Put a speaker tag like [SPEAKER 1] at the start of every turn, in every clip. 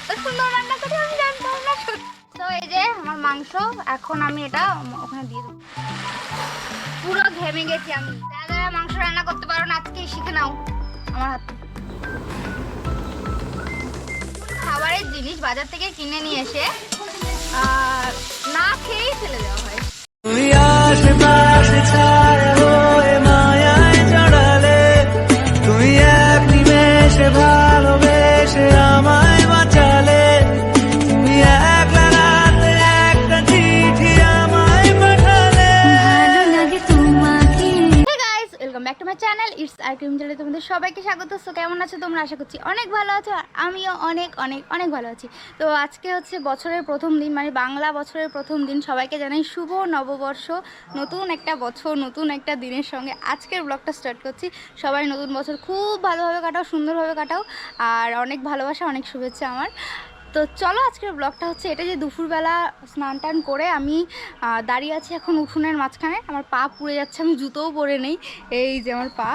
[SPEAKER 1] এত সুন্দর রান্না করি আমি জানতাম না তো এই যে আমার মাংস, এখন আমি এটা ওখানে দিয়ে দেবো। পুরো ঘেমে গেছি আমি। দাদা মাংস রান্না করতে পারো না আজকে শিখে নাও আমার হাত। খাবারের জিনিস বাজার থেকে কিনে নিয়ে এসে ইটস আর ক্রিম চ্যানেলে তোমাদের সবাইকে স্বাগত। সো কেমন আছো তোমরা? আশা করছি অনেক ভালো আছো আর আমিও অনেক অনেক অনেক ভালো আছি। তো আজকে হচ্ছে বছরের প্রথম দিন মানে বাংলা বছরের প্রথম দিন। সবাইকে জানাই শুভ নববর্ষ, নতুন একটা বছর, নতুন একটা দিনের সঙ্গে। আজকের ব্লগটা স্টার্ট করছি। সবাই নতুন বছর খুব ভালোভাবে কাটাও, সুন্দরভাবে কাটাও। আর অনেক ভালোবাসা, অনেক শুভেচ্ছা আমার। তো চলো আজকের ব্লগটা হচ্ছে এটা যে দুপুরবেলা স্নান টান করে আমি দাঁড়িয়ে আছি এখন উঠোনের মাঝখানে। আমার পা পুড়ে যাচ্ছে, আমি জুতোও পরে নেই। এই যে আমার পা।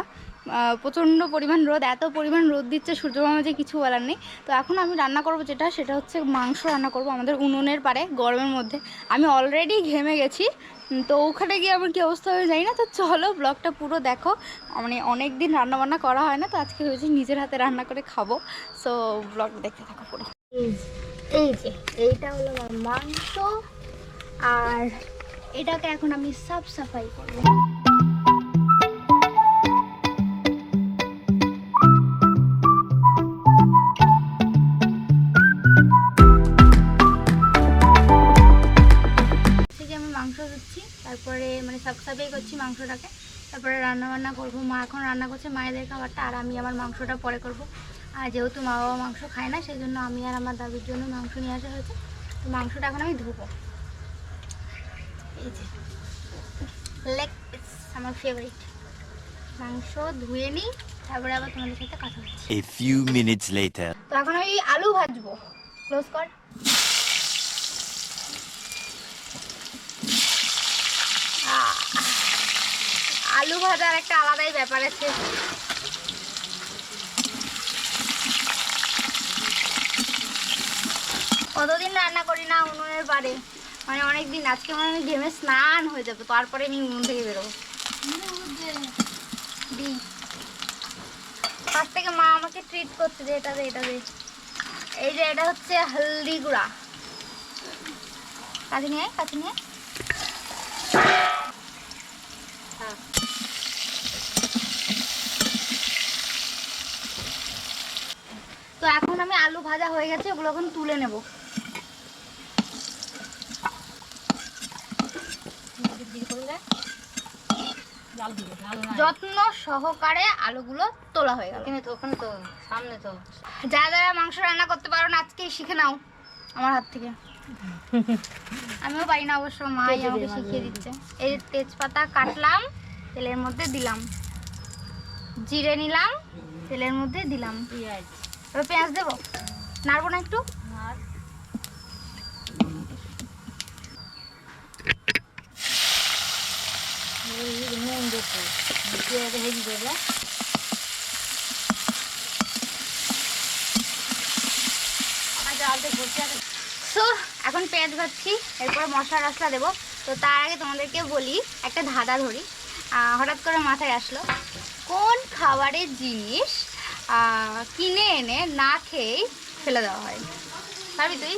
[SPEAKER 1] প্রচণ্ড পরিমাণ রোদ, এত পরিমাণ রোদ দিচ্ছে সূর্যমামা যে কিছু বলার নেই। তো এখন আমি রান্না করব যেটা, সেটা হচ্ছে মাংস রান্না করব আমাদের উনুনের পারে গরমের মধ্যে। আমি অলরেডি ঘেমে গেছি, তো ওখানে গিয়ে আমার কী অবস্থা হয়ে জানি না? তো চলো ব্লগটা পুরো দেখো। মানে অনেক দিন রান্না বান্না করা হয় না, তো আজকে হয়েছে নিজের হাতে রান্না করে খাব। সো ব্লগ দেখতে থাকো পুরো। এই যে এইটা হলো আমার মাংস। আর এটাকে এখন আমি সাফ সাফাই করব। তারপরে মানে সাফ সাফাই করছি মাংসটাকে। তারপরে রান্না বান্না করব। মা এখন রান্না করছে মায়েদের খাবারটা, আর আমি আমার মাংসটা পরে করব। আর যেহেতু মা বাবা মাংস খায় না সেই জন্য আমি আর আমার দাদির জন্য মাংস নিয়ে আসা হয়েছে। তো মাংসটা এখন আমি ধুবো। এই যে লেগ পিস আমার ফেভারিট মাংস ধুয়ে নিই তারপরে আবার তোমাদের সাথে কথা বলছি।
[SPEAKER 2] A few minutes later.
[SPEAKER 1] তো এখন আমি আলু ভাজবো। ক্লোজ কর। আলু ভাজার একটা আলাদাই ব্যাপার আছে। কতদিন রান্না করি না উনুনের পারে? মানে অনেক দিন আজকে মানে আমি ঘেমে স্নান হয়ে যাবে, তারপরে আমি উনুন থেকে বেরোবো দিই ফার্স্ট থেকে মা আমাকে ট্রিট করছে যে এটা দে এটা দে। এই যে এটা হচ্ছে হলদি গুঁড়া। কাছে নিয়ে কাছে নিয়ে তো এখন আমি আলু ভাজা হয়ে গেছে, ওগুলো এখন তুলে নেব। যত্ন সহকারে আলুগুলো তোলা হয়ে গেল।
[SPEAKER 3] এখানে তো ওখানে তো সামনে তো।
[SPEAKER 1] যারা যারা মাংস রান্না করতে পারো না আজকে শিখে নাও আমার হাত থেকে। আমিও পারি না অবশ্য মাই আমাকে শিখিয়ে দিচ্ছে। এই তেজপাতা কাটলাম তেলের মধ্যে দিলাম। জিরে নিলাম তেলের মধ্যে দিলাম।
[SPEAKER 3] পেঁয়াজ।
[SPEAKER 1] এবার পেঁয়াজ দেবো? নাড়বো না একটু
[SPEAKER 3] আর এই নুন
[SPEAKER 1] সো এখন পেঁয়াজ ভাজছি, এরপর মশলা টশলা দেবো। তো তার আগে তোমাদেরকে বলি, একটা ধাঁধা ধরি। হঠাৎ করে মাথায় আসলো, কোন খাবারের জিনিস কিনে এনে না খেয়েই ফেলে দেওয়া হয়? পারবি তুই?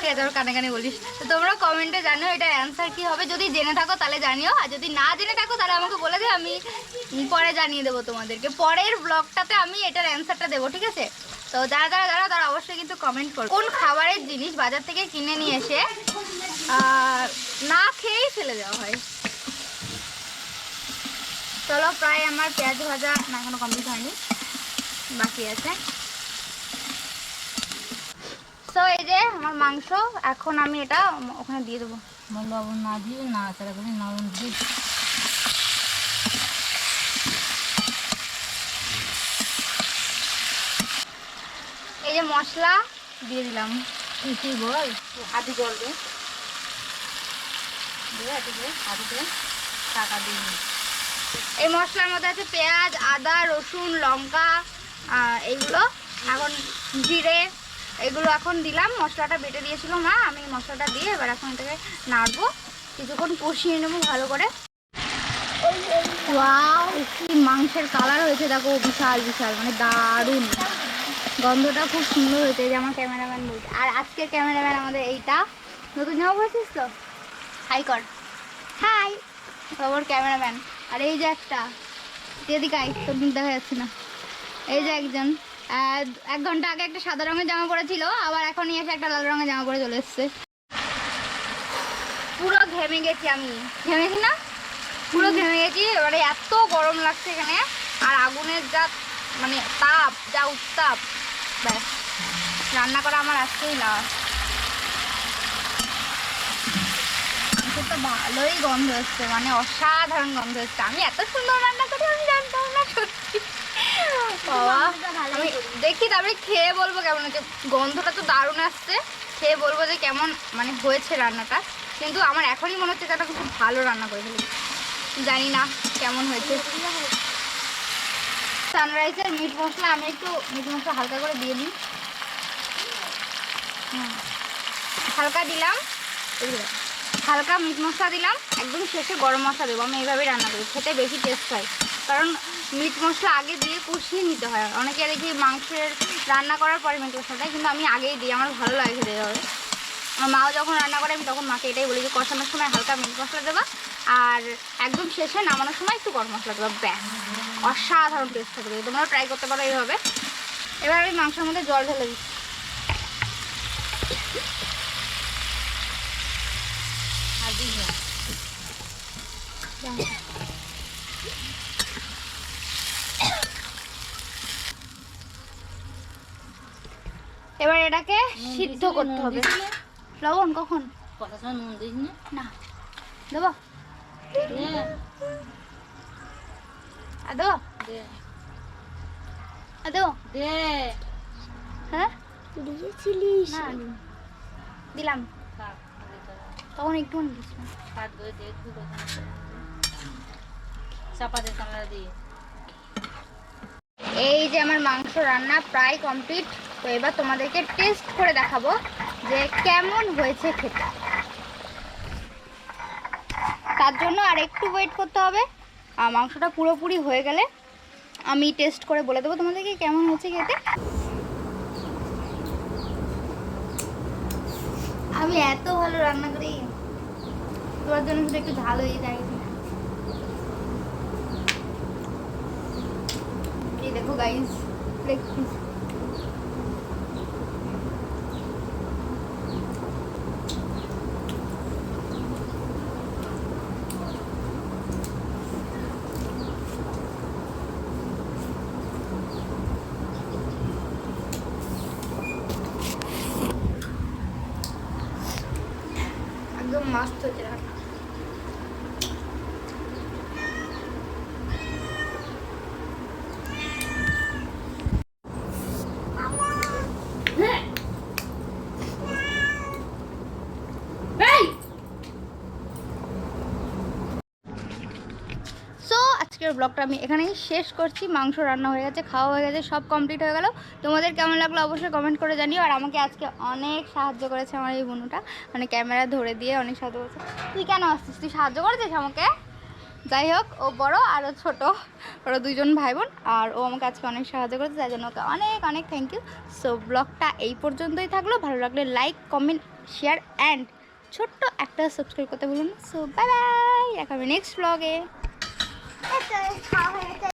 [SPEAKER 1] ঠিক আছে কানে কানে বলিস। তো তোমরা কমেন্টে জানিও এটার অ্যান্সার কি হবে। যদি জেনে থাকো তাহলে জানিও। আর যদি না জেনে থাকো তাহলে আমাকে বলে দে, আমি পরে জানিয়ে দেবো তোমাদেরকে। পরের ব্লগটাতে আমি এটার অ্যান্সারটা দেবো, ঠিক আছে? তো যারা যারা জানো তারা অবশ্যই কিন্তু কমেন্ট করো কোন খাবারের জিনিস বাজার থেকে কিনে নিয়ে এসে না খেয়েই ফেলে দেওয়া হয়? চলো, প্রায় আমার পেঁয়াজ ভাজা না এখনও কমপ্লিট হয়নি। বাকি আছে। তো এই যে আমার মাংস এখন আমি এটা ওখানে দিয়ে দেবো।
[SPEAKER 3] লবণ না দিয়ে না তারা করে লবণ দিয়ে
[SPEAKER 1] এই যে মশলা দিয়ে দিলাম।
[SPEAKER 3] বল? হাতি জল দে।
[SPEAKER 1] এই মশলার মধ্যে আছে পেঁয়াজ আদা রসুন লঙ্কা এইগুলো। এখন জিরে এগুলো এখন দিলাম, মশলাটা বেটে দিয়েছিল মা, আমি মশলাটা দিয়ে এবার এখন এটাকে নাড়বো, কিছুক্ষণ কষিয়ে নেব ভালো করে। কি মাংসের কালার হয়েছে, দেখো, বিশাল বিশাল মানে দারুণ। গন্ধটা খুব সুন্দর হয়েছে যে আমার ক্যামেরাম্যান বলছে। আর আজকের ক্যামেরাম্যান আমাদের এইটা। নতুন জামা পড়েছিস তো? হাই কর। হাই আমার ক্যামেরাম্যান আর এই যে একটা, এদিকে তোর মুখ দেখা যাচ্ছে না। এই যে একজন। এক ঘণ্টা আগে একটা সাদা রঙের জামা পরেছিল আবার এখনই এসে একটা লাল রঙের জামা পরে চলে এসছে। পুরো ঘেমে গেছি আমি। ঘেমেছি না? পুরো ঘেমে গেছি এবারে এত গরম লাগছে এখানে আর আগুনের যা মানে তাপ যা উত্তাপ ব্যাস। রান্না করা আমার আসছেই না তো ভালোই গন্ধ হচ্ছে মানে অসাধারণ গন্ধ হচ্ছে আমি এত সুন্দর রান্না করি আমি জানতাম। বাবা। আমি দেখি তারপরে খেয়ে বলব কেমন হচ্ছে গন্ধটা তো দারুণ আসছে। খেয়ে বলব যে কেমন মানে হয়েছে রান্নাটা। কিন্তু আমার এখনই মনে হচ্ছে যেটা খুব ভালো রান্না করে ফেলেছি। জানি না কেমন হয়েছে। সানরাইজের মিট মশলা আমি একটু মিট মশলা হালকা করে দিয়ে দিই। হালকা দিলাম। হালকা মিট মশলা দিলাম। একদম শেষে গরম মশলা দেবো। আমি এইভাবেই রান্না করি। খেতে বেশি টেস্ট হয়। কারণ মিট মশলা আগে দিয়ে কষিয়ে নিতে হয়। অনেকে দেখি মাংসের রান্না করার পরে মিট মশলাটা কিন্তু আমি আগেই দিই, আমার ভালো লাগে খেতে এভাবে। আমার মাও যখন রান্না করে, আমি তখন মাকে এটাই বলি যে কষানোর সময় হালকা মিট মশলা দেবা, আর একদম শেষে নামানোর সময় একটু গরম মশলা দেবা, ব্যাস। অসাধারণ টেস্ট থাকবে তোমরা ট্রাই করতে পারো এইভাবে এবার আমি মাংসের মধ্যে জল ঢেলে দিচ্ছি।
[SPEAKER 3] আর দিস
[SPEAKER 1] এবার এটাকে সিদ্ধ করতে হবে। লবণ কখন?
[SPEAKER 3] না।
[SPEAKER 1] দেবো?
[SPEAKER 3] দে।
[SPEAKER 1] আর
[SPEAKER 3] দে।
[SPEAKER 1] আর
[SPEAKER 3] দে।
[SPEAKER 1] হ্যাঁ? দিলাম। তখন একটু এই যে আমার মাংস রান্না প্রায় কমপ্লিট। তো এবার তোমাদেরকে টেস্ট করে দেখাবো যে কেমন হয়েছে খেতে। তার জন্য আর একটু ওয়েট করতে হবে। আর মাংসটা পুরোপুরি হয়ে গেলে আমি টেস্ট করে বলে দেবো তোমাদেরকে কেমন হয়েছে খেতে। আমি এত ভালো রান্না করি। তোমার জন্য শুধু একটু ঝাল হয়ে যায়। দেখো গাইস দেখছি একদম মাস্ত রান্না সো আজকের ব্লগটা আমি এখানেই শেষ করছি। মাংস রান্না হয়ে গেছে, খাওয়া হয়ে গেছে, সব কমপ্লিট হয়ে গেল। তোমাদের কেমন লাগল অবশ্যই কমেন্ট করে জানিও। আর আমাকে আজকে অনেক সাহায্য করেছে আমার এই বোনুটা। মানে ক্যামেরা ধরে দিয়ে অনেক সাহায্য করেছে। তুই কেন আসছিস? তুই সাহায্য করেছিস আমাকে? যাই হোক, ও বড় আর ও ছোটো। ওরা দুজন ভাই বোন আর ও আমাকে আজকে অনেক সাহায্য করেছে, তাই জন্য ওকে অনেক অনেক থ্যাংক ইউ সো ব্লগটা এই পর্যন্তই থাকল। ভালো লাগলে লাইক কমেন্ট শেয়ার অ্যান্ড ছোট্ট একটা সাবস্ক্রাইব করতে বলুন সো বাই বাই দেখা হবে নেক্সট ব্লগে 哎，对，好，我。